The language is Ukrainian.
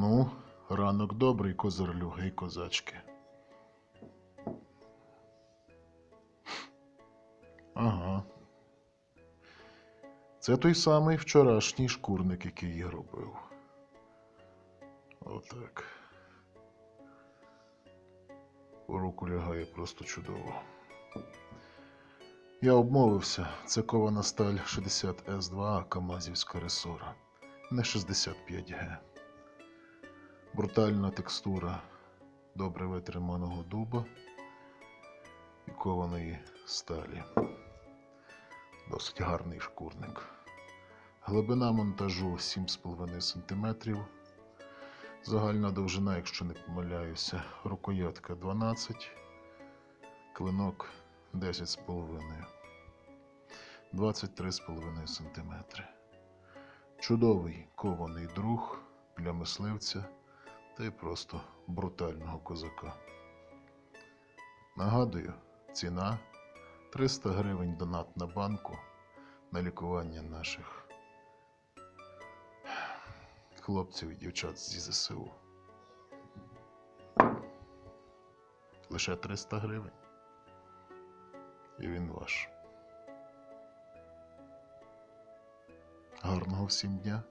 Ну, ранок добрий, козарлюги й козачки. Ага. Це той самий вчорашній шкурник, який її робив. Отак. У руку лягає просто чудово. Я обмовився. Це кована сталь 60 С2 Камазівська ресора. Не 65Г. Брутальна текстура добре витриманого дуба і кованої сталі. Досить гарний шкурник. Глибина монтажу 7,5 см. Загальна довжина, якщо не помиляюся, рукоятка 12, клинок 10,5. 23,5 см. Чудовий кований друг для мисливця та й просто брутального козака. Нагадую, ціна 300 гривень донат на банку на лікування наших хлопців і дівчат зі ЗСУ. Лише 300 гривень. І він ваш. Гарного всім дня!